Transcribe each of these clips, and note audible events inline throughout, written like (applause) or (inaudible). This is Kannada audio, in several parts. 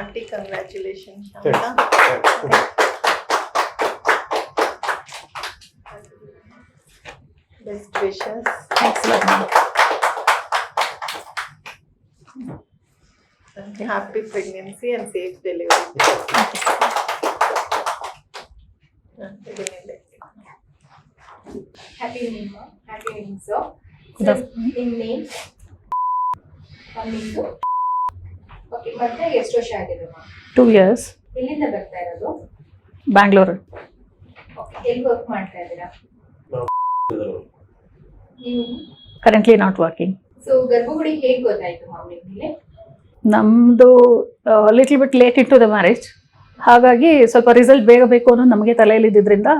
auntie congratulations Shamita. best wishes Thanks a lot, ma'am. happy pregnancy and safe delivery Thank you. Happy evening, ma'am. Happy evening, sir. Good Sir, in name, Pamindu. ಮತ್ತೆ ಎಷ್ಟು ವರ್ಷ ಆಗಿದೆ ಟೂ ಇಯರ್ಸ್ ಎಲ್ಲಿಂದ ಬರ್ತಾ ಇರೋದು? ಬ್ಯಾಂಗ್ಳೂರ್ ಎಲ್ಲಿ ವರ್ಕ್ ಮಾಡ್ತಾ ಇದ್ದೀರಾ? ನೀವು? ಕರೆಂಟ್ಲಿ ನಾಟ್ ವರ್ಕಿಂಗ್ ಸೊ ಗರ್ಭಗುಡಿ ಹೇಗೆ ಗೊತ್ತಾಯ್ತು ನಮ್ಮದು little bit late into the marriage ಹಾಗಾಗಿ ಸ್ವಲ್ಪ ರಿಸಲ್ಟ್ ಬೇಗ ಬೇಕು ಅನ್ನೋ ನಮಗೆ ತಲೆಯಲ್ಲಿ ಇದ್ದಿದ್ರಿಂದ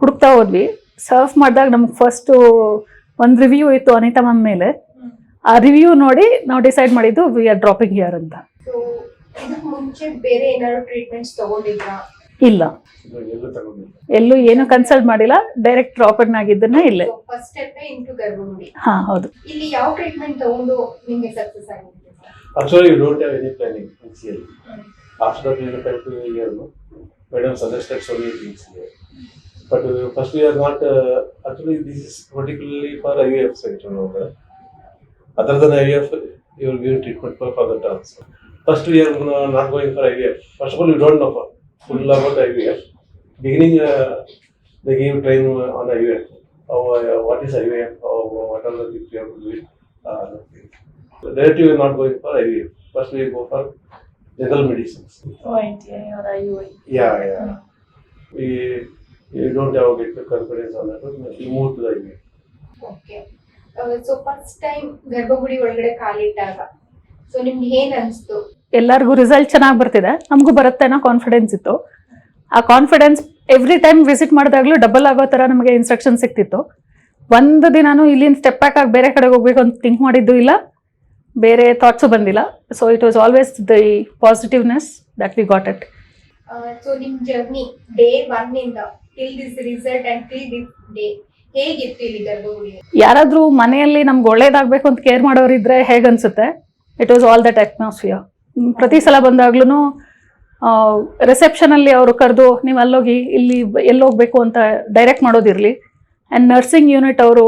ಹುಡುಕ್ತಾ ಹೋದ್ವಿ. ಸರ್ಫ್ ಮಾಡಿದಾಗ ನಮ್ಗೆ ಫಸ್ಟು ಒಂದು ರಿವ್ಯೂ ಇತ್ತು ಅನಿತಾ ಮ್ಯಾಮ್ ಮೇಲೆ. ಆ ರಿವ್ಯೂ ನೋಡಿ ನಾವು ಡಿಸೈಡ್ ಮಾಡಿದ್ದು ವಿ ಆರ್ ಡ್ರಾಪಿಂಗ್ ಹಿಯರ್ ಅಂತ. ಮುಂಚೆ ಬೇರೆ ಟ್ರೀಟ್ಮೆಂಟ್ಸ್ ಇಲ್ಲ. ಎಲ್ಲೂ ಏನು ಕನ್ಸಲ್ಟ್ ಮಾಡಿಲ್ಲ. ಡೈರೆಕ್ಟ್ ಆಪರೇಟ್ ಆಗಿದ್ದನ್ನ ಇಲ್ಲ. ಫಸ್ಟ್ ಸ್ಟೆಪ್ ಇಂಟು ಹಾ ಹೌದು. ಇಲ್ಲಿ ಯಾವ ಟ್ರೀಟ್ಮೆಂಟ್ ನಿಮಗೆ you have any planning actually after the type but first you are not actually this is particularly for IVF centre over other than IVF you will give treatment for father task First we are uh, not going for IVF. First of all, you don't know for full about IVF. Beginning, uh, they give train on IVF. How, uh, what is IVF? How, what are the things you have to do? it, Uh, nothing. Directly we are not going for IVF. First we go for legal medicines. OITI or IUI. Yeah, yeah. We, we don't have get the confidence on that one. We move to the IVF. Okay so first time ಗರ್ಭಗುಡಿ ಒಳಗಡೆ ಕಾಲಿಟ್ಟಾಗ ಸೊ ನಿಮ್ಗೆ ಏನ್ ಅನ್ಸ್ತು? ಎಲ್ಲರಿಗೂ ರಿಸಲ್ಟ್ ಚೆನ್ನಾಗಿ ಬರ್ತಿದೆ. ನಮಗೂ ಬರುತ್ತೆ ಅನ್ನೋ ಕಾನ್ಫಿಡೆನ್ಸ್ ಇತ್ತು. ಆ ಕಾನ್ಫಿಡೆನ್ಸ್ ಎವ್ರಿ ಟೈಮ್ ವಿಸಿಟ್ ಮಾಡಿದಾಗಲೂ ಡಬಲ್ ಆಗೋ ಥರ ನಮಗೆ ಇನ್ಸ್ಟ್ರಕ್ಷನ್ ಸಿಕ್ತಿತ್ತು ಒಂದು ದಿನಾನು ಇಲ್ಲಿಂದ ಸ್ಟೆಪ್ ಬ್ಯಾಕ್ ಆಗಿ ಬೇರೆ ಕಡೆಗೆ ಹೋಗ್ಬೇಕು ಅಂತ ಥಿಂಕ್ ಮಾಡಿದ್ದು ಇಲ್ಲ. ಬೇರೆ ಥಾಟ್ಸು ಬಂದಿಲ್ಲ. So it was always the positiveness that we got it so ನಿಮ್ ಜರ್ನಿ ಡೇ ಒನ್ ಇಂದ till this result and till this day ಹೇಗಿತ್ತು ಇಲ್ಲಿ ಗರ್ಭಗುಡಿ ಯಾರಾದರೂ ಮನೆಯಲ್ಲಿ ನಮ್ಗೆ ಒಳ್ಳೇದಾಗಬೇಕು ಅಂತ ಕೇರ್ ಮಾಡೋರಿದ್ರೆ ಹೇಗನ್ಸುತ್ತೆ it was all that atmosphere ಪ್ರತಿ ಸಲ ಬಂದಾಗ್ಲೂ ರಿಸೆಪ್ಷನಲ್ಲಿ ಅವರು ಕರೆದು, ನೀವು ಅಲ್ಲೋಗಿ, ಇಲ್ಲಿ ಎಲ್ಲೋಗಬೇಕು ಅಂತ ಡೈರೆಕ್ಟ್ ಮಾಡೋದಿರಲಿ. ಆ್ಯಂಡ್ ನರ್ಸಿಂಗ್ ಯೂನಿಟ್ ಅವರು,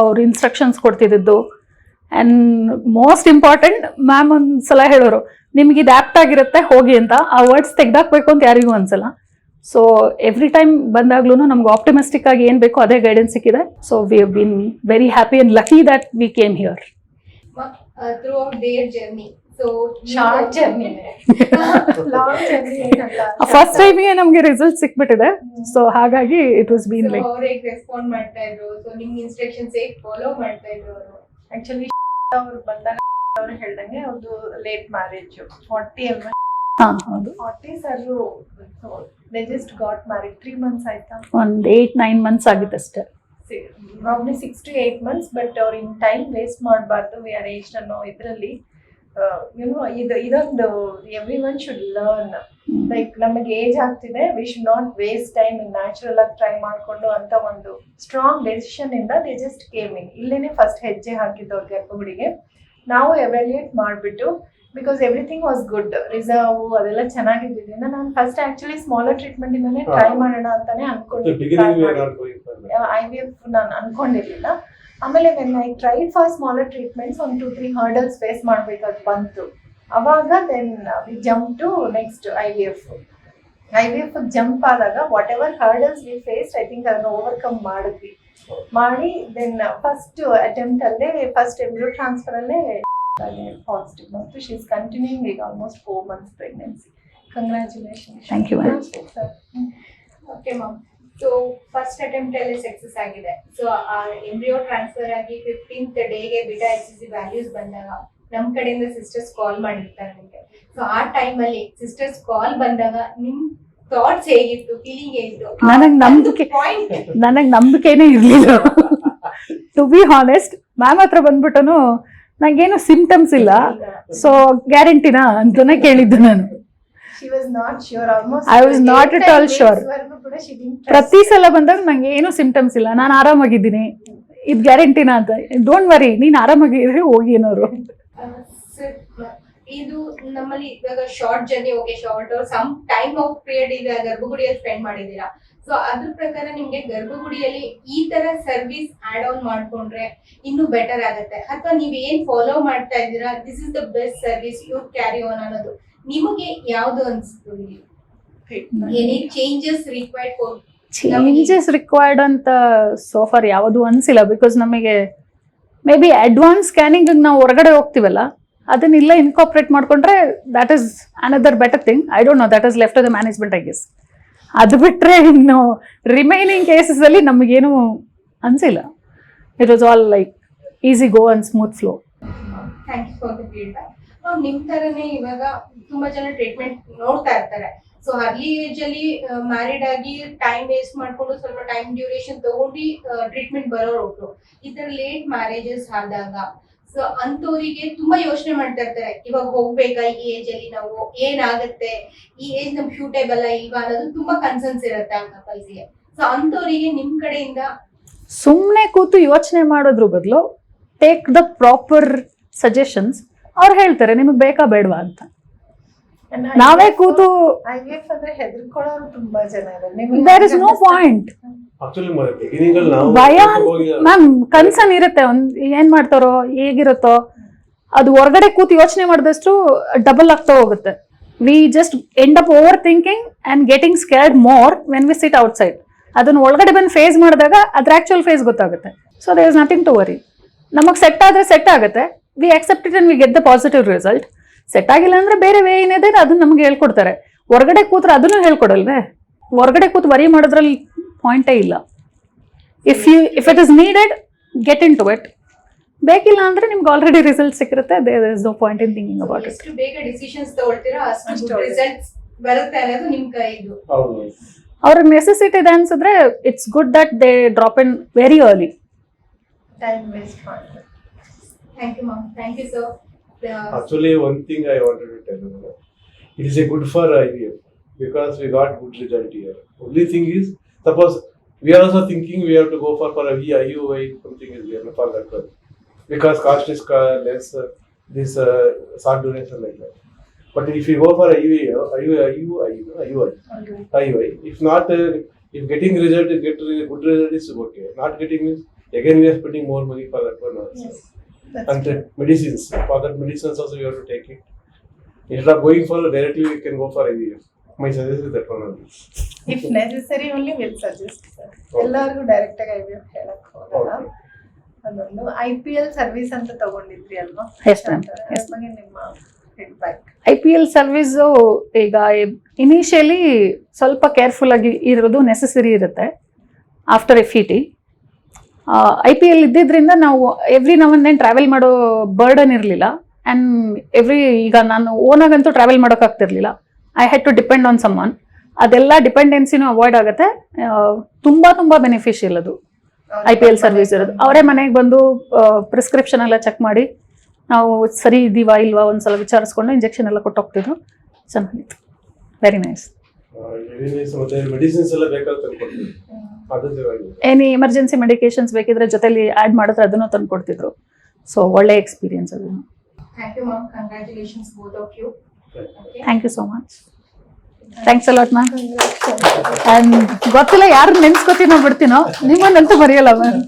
ಅವ್ರ ಇನ್ಸ್ಟ್ರಕ್ಷನ್ಸ್ ಕೊಡ್ತಿದ್ದು ಆ್ಯಂಡ್ ಮೋಸ್ಟ್ ಇಂಪಾರ್ಟೆಂಟ್ ಮ್ಯಾಮ್ ಒಂದು ಸಲ ಹೇಳೋರು, ನಿಮ್ಗೆ ಇದು ಆ್ಯಪ್ಟ್ ಆಗಿರುತ್ತೆ, ಹೋಗಿ ಅಂತ. ಆ ವರ್ಡ್ಸ್ ತೆಗ್ದಾಕ್ಬೇಕು ಅಂತ ಯಾರಿಗೂ ಅನ್ಸಲ್ಲ. ಸೊ ಎವ್ರಿ ಟೈಮ್ ಬಂದಾಗ್ಲೂ ನಮ್ಗೆ ಆಪ್ಟಿಮಿಸ್ಟಿಕ್ ಆಗಿ ಏನು ಬೇಕೋ ಅದೇ ಗೈಡೆನ್ಸ್ ಸಿಕ್ಕಿದೆ. So we very happy and lucky that we came here their journey so Short journey. (laughs) Long journey ಏನಲ್ಲ. ಫಸ್ಟ್ ಟೈಮ್ಗೆ ನಮಗೆ ರಿಸಲ್ಟ್ ಸಿಕ್ಬಿಟ್ಟಿದೆ. ಸೊ ಹಾಗಾಗಿ ಇಟ್ ವಾಸ್ ಬೀನ್ ಲೈಕ್ ಅವ್ರು ಹೇಗೆ ರೆಸ್ಪಾಂಡ್ ಮಾಡ್ತಾ ಇದ್ರು? ಸೊ ನಿಮ್ ಇನ್ಸ್ಟ್ರಕ್ಷನ್ಸ್ ಹೇಗೆ ಫಾಲೋ ಮಾಡ್ತಾ ಇದ್ರು ಅವರು? Actually, (laughs) ಅವ್ರು ಬಂದಾಗ (laughs) ಅವ್ರು ಹೇಳ್ದಂಗೆ ಅವ್ರದ್ದು ಲೇಟ್ ಮ್ಯಾರೇಜ್ ಫಾರ್ಟಿ ಎಂ ಹಾಂ ಹೌದು. Forty sir they just got marriage three months ಆಯ್ತಾ? ಒಂದು ಏಟ್ ನೈನ್ ಮಂತ್ಸ್ ಆಗಿತ್ತು ಅಷ್ಟೇ probably six to eight months but ಅವ್ರು ಇನ್ ಟೈಮ್ ವೇಸ್ಟ್ ಮಾಡಬಾರ್ದು. ವಿ ಆರ್ ಏಜ್ ಅನ್ನೋ ಇದರಲ್ಲಿ ಯುನೋ ಇದು, ಇದೊಂದು every one should learn like ನಮಗೆ ಏಜ್ ಆಗ್ತಿದೆ we should not waste time natural ಆಗಿ ಟ್ರೈ ಮಾಡಿಕೊಂಡು ಅಂತ ಒಂದು ಸ್ಟ್ರಾಂಗ್ ಡೆಸಿಷನ್ ಇಂದ ದೇ ಜಸ್ಟ್ ಕೇಮ್ ಇನ್ ಇಲ್ಲೇನೆ ಫಸ್ಟ್ ಹೆಜ್ಜೆ ಹಾಕಿದ್ದವ್ರಿಗೆ ಗರ್ಭಗುಡಿಗೆ ನಾವು ಎವ್ಯಾಲ್ಯೂಯೇಟ್ ಮಾಡಿಬಿಟ್ಟು because everything was good reserve ಅದೆಲ್ಲ ಚೆನ್ನಾಗಿದ್ದರಿಂದ ನಾನು ಫಸ್ಟ್ ಆಕ್ಚುಲಿ ಸ್ಮಾಲರ್ ಟ್ರೀಟ್ಮೆಂಟ್ ಇಂದಾನೆ ಟ್ರೈ ಮಾಡೋಣ ಅಂತಾನೆ ಅನ್ಕೊಂಡಿದ್ದೆ. ಐ ವಿ ಎಫ್ ನಾನು ಅನ್ಕೊಂಡಿರ್ಲಿಲ್ಲ. ಆಮೇಲೆ when I tried for smaller treatments ಒಂದು ಟು ತ್ರೀ ಹರ್ಡಲ್ಸ್ ಫೇಸ್ ಮಾಡ್ಬೇಕಾದ್ ಬಂತು. ಅವಾಗ then we jump to next I V F I V F jump ಆದಾಗ whatever hurdles we face I think ಅದನ್ನು ಓವರ್ಕಮ್ ಮಾಡಿದ್ವಿ. ಮಾಡಿ ದೆನ್ ಫಸ್ಟ್ ಅಟೆಂಪ್ಟ್ ಅಲ್ಲೇ ಫಸ್ಟ್ ಎಂಬ್ರೂ ಟ್ರಾನ್ಸ್ಫರ್ ಅಲ್ಲೇ ಪಾಸಿಟಿವ್ ಬಂತು ಶಿ ಇಸ್ ಕಂಟಿನ್ಯೂಯಿಂಗ್ ಈಗ almost four months pregnancy congratulation Thank you ma'am. Okay ma'am so first attempt ಅಲ್ಲಿ ಸಕ್ಸಸ್ ಆಗಿದೆ. ಸೊ ಆ ಎಂಬ್ರಿಯೋ ಟ್ರಾನ್ಸ್ಫರ್ ಆಗಿ ಫಿಫ್ಟೀನ್ತ್ ಡೇಗೆ ಬಿಟಾ ಎಸ್ ಸಿ ವ್ಯಾಲ್ಯೂಸ್ ಬಂದಾಗ ನಮ್ಮ ಕಡೆಯಿಂದ ಸಿಸ್ಟರ್ಸ್ ಕಾಲ್ ಮಾಡಿರ್ತಾರೆ ನಿಮಗೆ. ಸೊ ಆ ಟೈಮ್ ಅಲ್ಲಿ ಸಿಸ್ಟರ್ಸ್ ಕಾಲ್ ಬಂದಾಗ ನಿಮ್ ಥಾಟ್ಸ್ ಹೇಗಿತ್ತು? ಫೀಲಿಂಗ್ ಹೇಗಿತ್ತು? ನನಗೆ ನಂಬಿಕೆ ನನಗೆ ನಂಬಿಕೆನೇ ಇರಲಿಲ್ಲ. ಟು ಬಿ ಹಾನೆಸ್ಟ್ ಮ್ಯಾಮ್ ಹತ್ರ ಬಂದ್ಬಿಟ್ಟನು ನಂಗೇನು ಸಿಂಪ್ಟಮ್ಸ್ ಇಲ್ಲ. ಸೊ ಗ್ಯಾರಂಟಿನಾ ಅಂತಾನೆ ಕೇಳಿದ್ದು ನಾನು. I was not sure, all I was not at all sure. ವರೆಗೂ ಕೂಡ she didn't trust. ಪ್ರತಿ ಸಲ ಬಂದಾಗ ನಂಗೆ ಏನು ಸಿಂಪ್ಟಮ್ಸ್ ಇಲ್ಲ. ನಾನು ಆರಾಮಾಗಿದ್ದೀನಿ. ಇದು ಗ್ಯಾರಂಟಿನಾ ಅಂತ. ಡೋಂಟ್ ವರಿ ನೀನು ಆರಾಮಾಗಿದ್ರೆ ಹೋಗಿ ಅನ್ನೋರು. ಇದು ನಮ್ಮಲ್ಲಿ ಇವಾಗ short journey okay short some time of period ಇದೆ ಗರ್ಭಗುಡಿಯಲ್ಲಿ ಸ್ಪೆಂಡ್ ಮಾಡಿದೀರಾ ಸೊ ಅದ್ರ ಪ್ರಕಾರ ನಿಮ್ಗೆ ಗರ್ಭಗುಡಿಯಲ್ಲಿ ಈ ತರ ಸರ್ವಿಸ್ ಆಡ್ ಆನ್ ಮಾಡ್ಕೊಂಡ್ರೆ ಇನ್ನು ಬೆಟರ್ ಆಗುತ್ತೆ. ಅಥವಾ ನೀವ್ ಏನ್ ಫಾಲೋ ಮಾಡ್ತಾ ಇದ್ದೀರಾ this is the best service you carry on ಅನ್ನೋದು. ನಿಮಗೆ ಯಾವ್ದು ಅನ್ಸ್ತು changes required for changes required ಅಂತ ಸೋಫಾರ್ ಯಾವುದು ಅನ್ಸಿಲ್ಲ ಬಿಕಾಸ್ ನಮಗೆ ಮೇ ಬಿ ಅಡ್ವಾನ್ಸ್ ಸ್ಕ್ಯಾನಿಂಗ್ ನಾವು ಹೊರಗಡೆ ಹೋಗ್ತಿವಲ್ಲ, ಅದನ್ನೆಲ್ಲ ಇನ್ಕಾಪ್ರೇಟ್ ಮಾಡ್ಕೊಂಡ್ರೆ that is another better thing I don't know that is left the management I guess ಅದು ಬಿಟ್ರೆ ಇನ್ನು ರಿಮೈನಿಂಗ್ ಕೇಸಸ್ ಅಲ್ಲಿ ನಮಗೇನು ಅನ್ಸಿಲ್ಲ. It was all like easy go and smooth flow thank you for the feedback ನಿಮ್ ತರನೇ ಇವಾಗ ತುಂಬಾ ಜನ ಟ್ರೀಟ್ಮೆಂಟ್ ನೋಡ್ತಾ ಇರ್ತಾರೆ. ಸೊ ಅರ್ಲಿ ಏಜ್ ಅಲ್ಲಿ ಮ್ಯಾರಿಡ್ ಆಗಿ ಟೈಮ್ ವೇಸ್ಟ್ ಮಾಡ್ಕೊಂಡು ಸ್ವಲ್ಪ ಟೈಮ್ ಡ್ಯೂರೇಷನ್ ತಗೊಂಡು ಟ್ರೀಟ್ಮೆಂಟ್ ಬರೋರು ಈ ತರ ಲೇಟ್ ಮ್ಯಾರೇಜಸ್ ಆದಾಗ ಸೊ ಅಂತವರಿಗೆ ತುಂಬಾ ಯೋಚನೆ ಮಾಡ್ತಾ ಇರ್ತಾರೆ. ಇವಾಗ ಹೋಗ್ಬೇಕಾ ಈ ಏಜ್ ಅಲ್ಲಿ ನಾವು? ಏನಾಗುತ್ತೆ? ಈ ಏಜ್ ನಮ್ ಸೂಟೇಬಲ್ ಇಲ್ವಾ ಅನ್ನೋದು ತುಂಬಾ ಕನ್ಸರ್ನ್ಸ್ ಇರುತ್ತೆ ಆ ಕಪಲ್ಸ್ಗೆ ಸೊ ಅಂತವರಿಗೆ ನಿಮ್ ಕಡೆಯಿಂದ ಸುಮ್ಮನೆ ಕೂತು ಯೋಚನೆ ಮಾಡೋದ್ರ ಬದಲು ಟೇಕ್ ದ ಪ್ರಾಪರ್ ಸಜೆಷನ್ಸ್ ಅವ್ರು ಹೇಳ್ತಾರೆ, ನಿಮಗೆ ಬೇಕಾ ಬೇಡವಾ ಅಂತ. ನಾವೇ ಕೂತು ಐ ವಿ ಅಂದ್ರೆ ಹೆದರ್ಕೊಳ್ಳೋರು ತುಂಬಾ ಜನ ಇದ್ದಾರೆ ದೇರ್ ಇಸ್ ನೋ ಪಾಯಿಂಟ್ ಭಯ ಮ್ಯಾಮ್ ಕನ್ಸರ್ನ್ ಇರುತ್ತೆ. ಒಂದ್ ಏನ್ ಮಾಡ್ತಾರೋ ಹೇಗಿರುತ್ತೋ ಅದು ಹೊರಗಡೆ ಕೂತು ಯೋಚನೆ ಮಾಡಿದಷ್ಟು ಡಬಲ್ ಆಗ್ತಾ ಹೋಗುತ್ತೆ. We just end up over thinking and getting scared more when we sit outside ಅದನ್ನ ಒಳಗಡೆ ಬಂದು ಫೇಸ್ ಮಾಡಿದಾಗ ಅದ್ರ ಆಕ್ಚುಲ್ ಫೇಸ್ ಗೊತ್ತಾಗುತ್ತೆ. So there is nothing to worry ನಮಗೆ ಸೆಟ್ ಆದ್ರೆ ಸೆಟ್ ಆಗುತ್ತೆ. We accept it and we get the positive result set ಆಗಿಲ್ಲ ಅಂದ್ರೆ ಬೇರೆ ವೇ ಏನಿದೆ ಅದನ್ನ ನಮ್ಗೆ ಹೇಳ್ಕೊಡ್ತಾರೆ. ಹೊರಗಡೆ ಕೂತ್ರೆ ಅದನ್ನು ಹೇಳ್ಕೊಡಲ್ವೇ? ಹೊರಗಡೆ ಕೂತು ವರಿ ಮಾಡೋದ್ರಲ್ಲಿ ಪಾಯಿಂಟೇ ಇಲ್ಲ. If you if it is needed get into it ಬೇಕಿಲ್ಲ ಅಂದ್ರೆ ನಿಮ್ಗೆ already result ಸಿಕ್ಕಿರುತ್ತೆ there is no point in thinking about it ಬೇಗ ಡಿಸಿಷನ್ಸ್ ತಗೊಳ್ತೀರಾ ಅಷ್ಟು. ರಿಸಲ್ಟ್ಸ್ ಬರುತ್ತೆ ಅನ್ನೋದು ನಿಮ್ ಕೈದು ಅವ್ರಿಗೆ ನೆಸೆಸಿಟಿ ಇದೆ ಅನ್ಸಿದ್ರೆ it's good that they drop in very early time waste ಮಾಡ್ತಾರೆ. Thank you ma'am thank you sir Actually, one thing I wanted to tell you, it is a good for IVF because we got good result here. Only thing is, suppose we are also thinking we have to go for for a VIUI something is there for that one because cost is less. Uh, this uh, short duration like that. But if you go for IUI, IUI, IUI, if not, uh, if getting result, get good result is okay. Not getting means again we are spending more money for that one also. And the medicines. For that medicines also you have to take it. Instead of going for directly, you can go for IVF. My suggestion is that one only. If necessary only will suggest sir ಎಲ್ಲರಿಗೂ ಡೈರೆಕ್ಟ್ ಆಗಿ ಐ ವಿ ಎಫ್ ಹೇಳಕ್ ಹೋಗಲ್ಲ Okay. ಅದೊಂದು ಐ ಪಿ ಎಲ್ ಸರ್ವಿಸ್ ಅಂತ ತಗೊಂಡಿದ್ರಿ ಅಲ್ವಾ Yes, ma'am. ಅದ್ರ Yes. ಬಗ್ಗೆ ನಿಮ್ಮ feedback I P L service ಈಗ ಇನಿಷಿಯಲಿ ಸ್ವಲ್ಪ ಕೇರ್ಫುಲ್ ಆಗಿ ಇರೋದು ನೆಸೆಸರಿ ಇರುತ್ತೆ after F E T I P L ಇದ್ದಿದ್ರಿಂದ ನಾವು ಎವ್ರಿ ನಾವನ್ನೇನು ಟ್ರಾವೆಲ್ ಮಾಡೋ ಬರ್ಡನ್ ಇರಲಿಲ್ಲ. ಆ್ಯಂಡ್ ಎವ್ರಿ ಈಗ ನಾನು ಓನಾಗಂತೂ travel ಮಾಡೋಕ್ಕಾಗ್ತಿರ್ಲಿಲ್ಲ I had to depend on some one ಅದೆಲ್ಲ ಡಿಪೆಂಡೆನ್ಸಿನೂ ಅವಾಯ್ಡ್ ಆಗುತ್ತೆ. ತುಂಬ ತುಂಬಾ ಬೆನಿಫಿಷಿಯಲ್ ಅದು. ಐ ಪಿ ಎಲ್ ಸರ್ವಿಸ್ ಇರೋದು. ಅವರೇ ಮನೆಗೆ ಬಂದು ಪ್ರಿಸ್ಕ್ರಿಪ್ಷನ್ ಎಲ್ಲ ಚೆಕ್ ಮಾಡಿ, ನಾವು ಸರಿ ಇದೀವಾ ಇಲ್ವಾ ಒಂದ್ಸಲ ವಿಚಾರಿಸ್ಕೊಂಡು ಇಂಜೆಕ್ಷನ್ ಎಲ್ಲ ಕೊಟ್ಟು ಹೋಗ್ತಿದ್ರು. ಚೆನ್ನಾಗಿತ್ತು. ವೆರಿ ನೈಸ್ ಮೆಡಿಸಿನ್ಸ್ ಎಲ್ಲ ಏನಿ ಎಮರ್ಜೆನ್ಸಿ ಮೆಡಿಕೇಶನ್ಸ್ ಬೇಕಿದ್ರೆ ಜೊತೆಲಿ ಆ್ಯಡ್ ಮಾಡಿದ್ರೆ ಅದನ್ನು ತಂದು ಕೊಡ್ತಿದ್ರು ಸೊ ಒಳ್ಳೆ ಎಕ್ಸ್ಪೀರಿಯನ್ಸ್ ಅದು. You thank you so much thanks a lot ma'am and ಗೊತ್ತಿಲ್ಲ ಯಾರು ನೆನ್ಸ್ಕೊತೀನೋ ಬಿಡ್ತೀನೋ ನಿಮ್ಮನ್ನಂತೂ ಬರೆಯಲ್ಲ ಮ್ಯಾಮ್